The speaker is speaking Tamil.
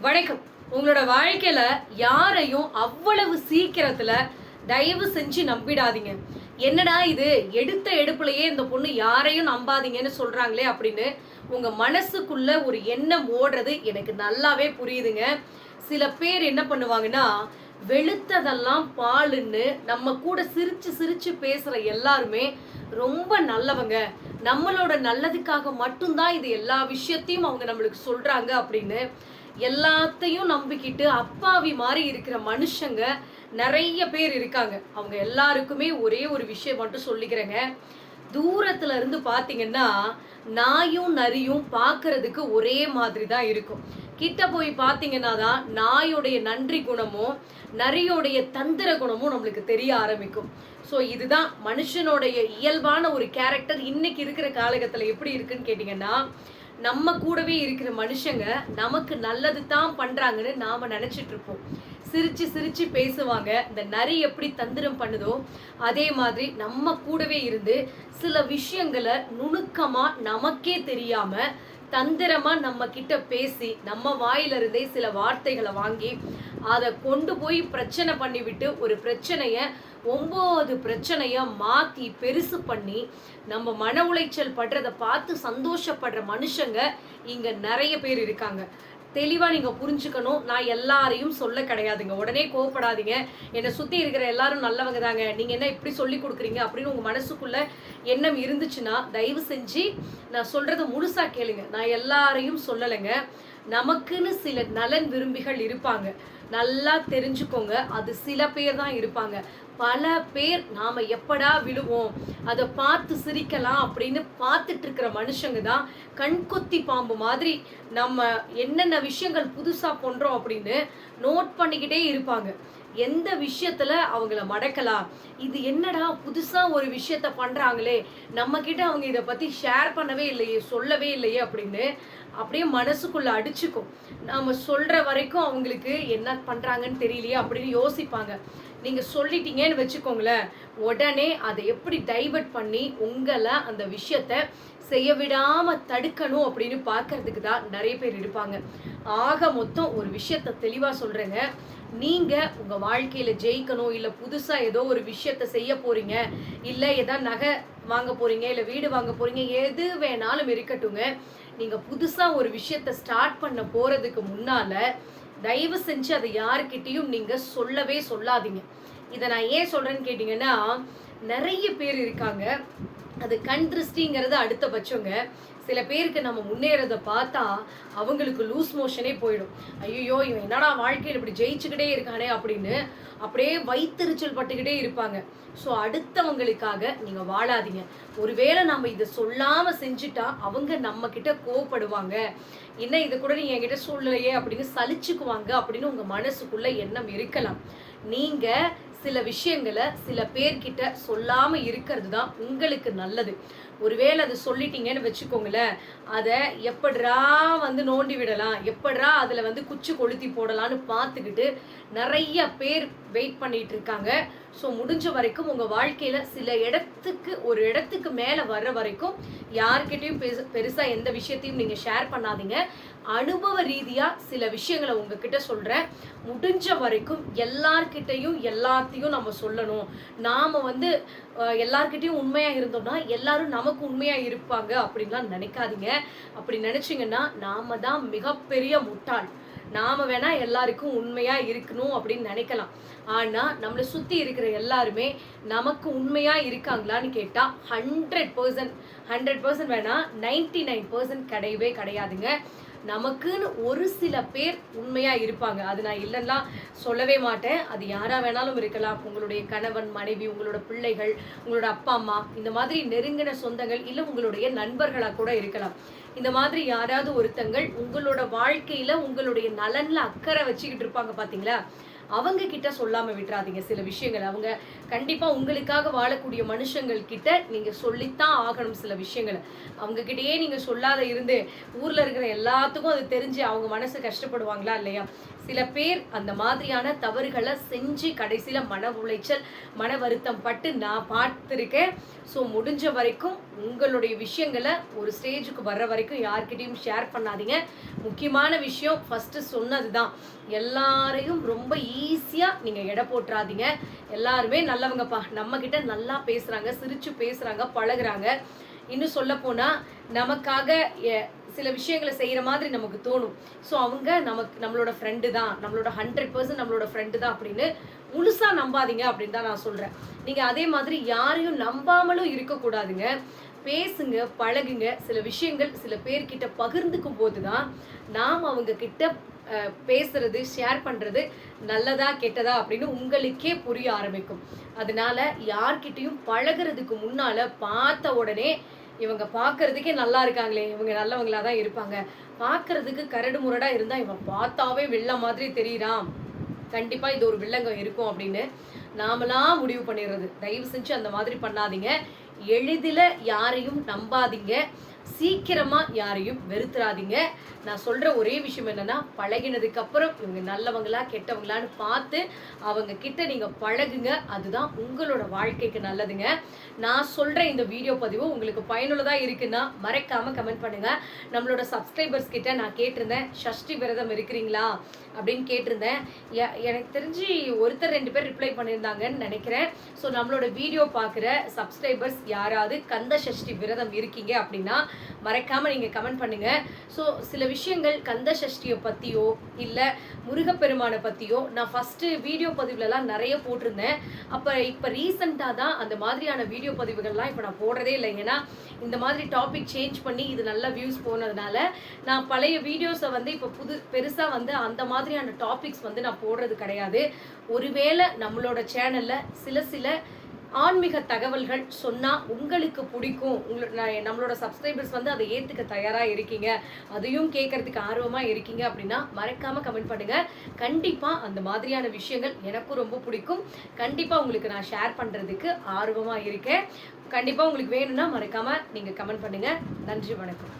வணக்கம். உங்களோட வாழ்க்கையில யாரையும் அவ்வளவு சீக்கிரத்துல தயவு செஞ்சு நம்பிடாதீங்க. என்னடா இது? எடுத்த எடுப்புலயே இந்த பொண்ணு யாரையும் நம்பாதீங்கன்னு சொல்றாங்களே அப்படின்னு உங்க மனசுக்குள்ள ஒரு எண்ணம் ஓடுறது எனக்கு நல்லாவே புரியுதுங்க. சில பேர் என்ன பண்ணுவாங்கன்னா வெளுத்ததெல்லாம் பாலுன்னு நம்ம கூட சிரிச்சு சிரிச்சு பேசுற எல்லாருமே ரொம்ப நல்லவங்க. நம்மளோட நல்லதுக்காக மட்டும்தான் இது எல்லா விஷயத்தையும் அவங்க நம்மளுக்கு சொல்றாங்க அப்படின்னு எல்லாத்தையும் நம்பிக்கிட்டு அப்பாவி மாதிரி இருக்கிற மனுஷங்க நிறைய பேர் இருக்காங்க. அவங்க எல்லாருக்குமே ஒரே ஒரு விஷயம் மட்டும் சொல்லிக்கிறேங்க. தூரத்துல இருந்து பாத்தீங்கன்னா நாயும் நரியும் பார்க்கறதுக்கு ஒரே மாதிரி தான் இருக்கும். கிட்ட போய் பார்த்தீங்கன்னா தான் நாயோடைய நன்றி குணமும் நரியோடைய தந்திர குணமும் நம்மளுக்கு தெரிய ஆரம்பிக்கும். ஸோ இதுதான் மனுஷனுடைய இயல்பான ஒரு கேரக்டர் இன்னைக்கு இருக்கிற காலகட்டத்தில் எப்படி இருக்குன்னு கேட்டிங்கன்னா நம்ம கூடவே இருக்கிற மனுஷங்க நமக்கு நல்லது தான் பண்றாங்கன்னு நாம நினைச்சிட்டு இருப்போம். சிரிச்சு சிரிச்சு பேசுவாங்க. இந்த நரி எப்படி தந்திரம் பண்ணுதோ அதே மாதிரி நம்ம கூடவே இருந்து சில விஷயங்களை நுணுக்கமா நமக்கே தெரியாம தந்திரமா நம்ம கிட்ட பேசி நம்ம வாயில இருந்தே சில வார்த்தைகளை வாங்கி அதை கொண்டு போய் பிரச்சனை பண்ணிவிட்டு ஒரு பிரச்சனைய ஒம்பது பிரச்சனையை மாற்றி பெருசு பண்ணி நம்ம மன உளைச்சல் படுறத பார்த்து சந்தோஷப்படுற மனுஷங்க இங்கே நிறைய பேர் இருக்காங்க. தெளிவாக நீங்கள் புரிஞ்சுக்கணும். நான் எல்லாரையும் சொல்ல கிடையாதுங்க. உடனே கோவப்படாதீங்க. என்னை சுற்றி இருக்கிற எல்லாரும் நல்லவங்க தாங்க. நீங்கள் என்ன இப்படி சொல்லி கொடுக்குறீங்க அப்படின்னு உங்கள் மனசுக்குள்ள எண்ணம் இருந்துச்சுன்னா தயவு செஞ்சு நான் சொல்கிறத முழுசாக கேளுங்க. நான் எல்லாரையும் சொல்லலைங்க. நமக்குன்னு சில நலன் விரும்பிகள் இருப்பாங்க. நல்லா தெரிஞ்சுக்கோங்க. அது சில பேர் தான் இருப்பாங்க. பல பேர் நாம் எப்படா விழுவோம்? அதை பார்த்து சிரிக்கலாம் அப்படின்னு பார்த்துட்டு இருக்கிற மனுஷங்க தான் கண்கொத்தி பாம்பு மாதிரி நம்ம என்னென்ன விஷயங்கள் புதுசாக பண்ணுறோம் அப்படின்னு நோட் பண்ணிக்கிட்டே இருப்பாங்க. எந்த விஷயத்துல அவங்கள மடக்கலாம்? இது என்னடா புதுசா ஒரு விஷயத்த பண்றாங்களே? நம்ம கிட்ட அவங்க இதை பத்தி ஷேர் பண்ணவே இல்லையே சொல்லவே இல்லையே அப்படின்னு அப்படியே மனசுக்குள்ள அடிச்சுக்கும். நாம சொல்ற வரைக்கும் அவங்களுக்கு என்ன பண்றாங்கன்னு தெரியலையே அப்படின்னு யோசிப்பாங்க. நீங்கள் சொல்லிட்டீங்கன்னு வச்சுக்கோங்களேன். உடனே அதை எப்படி டைவர்ட் பண்ணி உங்களை அந்த விஷயத்த செய்ய விடாமல் தடுக்கணும் அப்படின்னு பார்க்கறதுக்கு தான் நிறைய பேர் இருப்பாங்க. ஆக மொத்தம் ஒரு விஷயத்த தெளிவாக சொல்கிறேங்க நீங்கள் உங்கள் வாழ்க்கையில் ஜெயிக்கணும் இல்லை புதுசாக ஏதோ ஒரு விஷயத்த செய்ய போகிறீங்க இல்லை ஏதா நகை வாங்க போகிறீங்க இல்லை வீடு வாங்க போகிறீங்க எது வேணாலும் இருக்கட்டுங்க நீங்கள் புதுசாக ஒரு விஷயத்த ஸ்டார்ட் பண்ண போகிறதுக்கு முன்னால் தயவு செஞ்சு அதை யாருக்கிட்டேயும் நீங்கள் சொல்லவே சொல்லாதீங்க. இதை நான் ஏன் சொல்கிறேன்னு கேட்டிங்கன்னா நிறைய பேர் இருக்காங்க. அது கண் திருஷ்டிங்கிறது அடுத்த பட்சங்க. சில பேருக்கு நம்ம முன்னேறத பார்த்தா அவங்களுக்கு லூஸ் மோஷனே போயிடும். ஐயோ இவன் என்னடா வாழ்க்கையில் இப்படி ஜெயிச்சுக்கிட்டே இருக்கானே அப்படின்னு அப்படியே வைத்தறிச்சல் பட்டுக்கிட்டே இருப்பாங்க. ஸோ அடுத்தவங்களுக்காக நீங்கள் வாழாதீங்க. ஒருவேளை நம்ம இதை சொல்லாமல் செஞ்சுட்டா அவங்க நம்மக்கிட்ட கோவப்படுவாங்க. என்ன இதை கூட நீ என்கிட்ட சொல்லலையே அப்படின்னு சலிச்சுக்குவாங்க அப்படின்னு உங்கள் மனசுக்குள்ள எண்ணம் இருக்கலாம். நீங்கள் சில விஷயங்களை சில பேர்கிட்ட சொல்லாம இருக்கிறது தான் உங்களுக்கு நல்லது. ஒருவேளை அது சொல்லிட்டீங்கன்னு வச்சுக்கோங்களேன் அதை எப்படா வந்து நோண்டி விடலாம் எப்படிரா அதுல வந்து குச்சி கொளுத்தி போடலாம்னு பார்த்துக்கிட்டு நிறைய பேர் வெயிட் பண்ணிட்டு இருக்காங்க ஸோ முடிஞ்ச வரைக்கும் உங்கள் வாழ்க்கையில் சில இடத்துக்கு ஒரு இடத்துக்கு மேலே வர்ற வரைக்கும் யார்கிட்டையும் பெருசு பெருசாக எந்த விஷயத்தையும் நீங்கள் ஷேர் பண்ணாதீங்க. அனுபவ ரீதியாக சில விஷயங்களை உங்ககிட்ட சொல்கிறேன் முடிஞ்ச வரைக்கும் எல்லார்கிட்டையும் எல்லாத்தையும் நம்ம சொல்லணும். நாம வந்து எல்லார்கிட்டையும் உண்மையாக இருந்தோம்னா எல்லாரும் நமக்கு உண்மையாக இருப்பாங்க அப்படின்லாம் நினைக்காதீங்க. அப்படி நினச்சிங்கன்னா நாம தான் மிகப்பெரிய முட்டாள். நாம வேணா எல்லாருக்கும் உண்மையா இருக்கணும் அப்படின்னு நினைக்கலாம். ஆனா நம்மளை சுத்தி இருக்கிற எல்லாருமே நமக்கு உண்மையா இருக்காங்களான்னு கேட்டா ஹண்ட்ரட் பர்சன்ட் ஹண்ட்ரட் பர்சன்ட் வேணா நைன்டி நைன் பர்சன்ட் கிடையவே கிடையாதுங்க. நமக்குன்னு ஒரு சில பேர் உண்மையாக இருப்பாங்க. அது நான் இல்லைன்னா சொல்லவே மாட்டேன். அது யாராக வேணாலும் இருக்கலாம். உங்களுடைய கணவன் மனைவி உங்களோட பிள்ளைகள் உங்களோட அப்பா அம்மா இந்த மாதிரி நெருங்கின சொந்தங்கள் இல்லை உங்களுடைய நண்பர்களாக கூட இருக்கலாம். இந்த மாதிரி யாராவது ஒருத்தங்கள் உங்களோட வாழ்க்கையில் உங்களுடைய நலனில் அக்கறை வச்சுக்கிட்டு இருப்பாங்க பார்த்தீங்களா அவங்க கிட்ட சொல்லாம விட்டுறாதீங்க சில விஷயங்கள். அவங்க கண்டிப்பா உங்களுக்காக வாழக்கூடிய மனுஷங்கள் கிட்ட நீங்க சொல்லித்தான் ஆகணும் சில விஷயங்களை. அவங்க கிட்டயே நீங்க சொல்லாத இருந்து ஊர்ல இருக்கிற எல்லாத்துக்கும் அது தெரிஞ்சு அவங்க மனசு கஷ்டப்படுவாங்களா இல்லையா? சில பேர் அந்த மாதிரியான தவறுகளை செஞ்சு கடைசியில மன உளைச்சல் மன வருத்தம் பட்டு நான் பார்த்துருக்கேன். ஸோ முடிஞ்ச வரைக்கும் உங்களுடைய விஷயங்களை ஒரு ஸ்டேஜுக்கு வர்ற வரைக்கும் யார்கிட்டையும் ஷேர் பண்ணாதீங்க. முக்கியமான விஷயம் ஃபஸ்ட்டு சொன்னது தான் எல்லாரையும் ரொம்ப ஈஸியாக நீங்கள் எடை போட்டுறாதீங்க. எல்லாருமே நல்லவங்கப்பா. நம்மக்கிட்ட நல்லா பேசுகிறாங்க சிரித்து பேசுகிறாங்க பழகுறாங்க. இன்னும் சொல்ல போனால் நமக்காக சில விஷயங்களை செய்கிற மாதிரி நமக்கு தோணும். ஸோ அவங்க நமக்கு நம்மளோட ஃப்ரெண்டு தான். நம்மளோட ஹண்ட்ரட் பர்சன்ட் நம்மளோட ஃப்ரெண்டு தான் அப்படின்னு முழுசாக நம்பாதீங்க அப்படின்னு தான் நான் சொல்கிறேன் நீங்கள் அதே மாதிரி யாரையும் நம்பாமலும் இருக்கக்கூடாதுங்க. பேசுங்க பழகுங்க. சில விஷயங்கள் சில பேர்கிட்ட பகிர்ந்துக்கும் போது தான் நாம் அவங்க கிட்ட பேசுறது ஷேர் பண்ணுறது நல்லதா கெட்டதா அப்படின்னு உங்களுக்கே புரிய ஆரம்பிக்கும். அதனால யார்கிட்டையும் பழகுறதுக்கு முன்னால பார்த்த உடனே இவங்க பார்க்கறதுக்கே நல்லா இருக்காங்களே இவங்க நல்லவங்களா தான் இருப்பாங்க. பார்க்கறதுக்கு கரடு முரடா இருந்தா இவன் பார்த்தாவே வெள்ள மாதிரி தெரியுறான் கண்டிப்பா இது ஒரு வில்லங்கம் இருக்கும் அப்படின்னு நாமளா முடிவு பண்ணிடுறது. தயவு செஞ்சு அந்த மாதிரி பண்ணாதீங்க. எளிதில் யாரையும் நம்பாதீங்க. சீக்கிரமா யாரையும் வெறுத்துறாதீங்க. நான் சொல்ற ஒரே விஷயம் என்னன்னா பழகினதுக்கு அப்புறம் இவங்க நல்லவங்களா கெட்டவங்களான்னு பார்த்து அவங்க கிட்ட நீங்க பழகுங்க. அதுதான் உங்களோட வாழ்க்கைக்கு நல்லதுங்க. நான் சொல்ற இந்த வீடியோ பதிவு உங்களுக்கு பயனுள்ளதா இருக்குன்னா மறைக்காமல் கமெண்ட் பண்ணுங்க. நம்மளோட சப்ஸ்கிரைபர்ஸ் கிட்ட நான் கேட்டிருந்தேன் ஷஷ்டி விரதம் இருக்கிறீங்களா? அப்படின்னு கேட்டிருந்தேன். எனக்கு தெரிஞ்சு ஒருத்தர் ரெண்டு பேர் ரிப்ளை பண்ணியிருந்தாங்கன்னு நினைக்கிறேன். ஸோ நம்மளோட வீடியோ பார்க்குற சப்ஸ்கிரைபர்ஸ் யாராவது கந்த சஷ்டி விரதம் இருக்கீங்க அப்படின்னா மறைக்காமல் நீங்கள் கமெண்ட் பண்ணுங்க. ஸோ சில விஷயங்கள் கந்த சஷ்டியை பற்றியோ இல்லை முருகப்பெருமானை பற்றியோ நான் ஃபஸ்ட்டு வீடியோ பதிவுலலாம் நிறைய போட்டிருந்தேன். அப்போ இப்போ ரீசெண்டாக தான் அந்த மாதிரியான வீடியோ பதிவுகள்லாம் இப்போ நான் போடுறதே இல்லை. ஏன்னா இந்த மாதிரி டாபிக் சேஞ்ச் பண்ணி இது நல்ல வியூஸ் போனதுனால நான் பழைய வீடியோஸை வந்து இப்போ புது பெருசாக வந்து அந்த மாதிரியான டாபிக்ஸ் வந்து நான் போடுறது கிடையாது. ஒருவேளை நம்மளோட சேனலில் சில சில ஆன்மீக தகவல்கள் சொன்னால் உங்களுக்கு பிடிக்கும். உங்களோட நான் நம்மளோட சப்ஸ்கிரைபர்ஸ் வந்து அதை ஏற்றுக்க தயாராக இருக்கீங்க. அதையும் கேட்கறதுக்கு ஆர்வமாக இருக்கீங்க அப்படின்னா மறக்காமல் கமெண்ட் பண்ணுங்கள் கண்டிப்பாக அந்த மாதிரியான விஷயங்கள் எனக்கும் ரொம்ப பிடிக்கும். கண்டிப்பாக உங்களுக்கு நான் ஷேர் பண்ணுறதுக்கு ஆர்வமாக இருக்கேன். கண்டிப்பாக உங்களுக்கு வேணும்னா மறக்காமல் நீங்கள் கமெண்ட் பண்ணுங்கள் நன்றி வணக்கம்.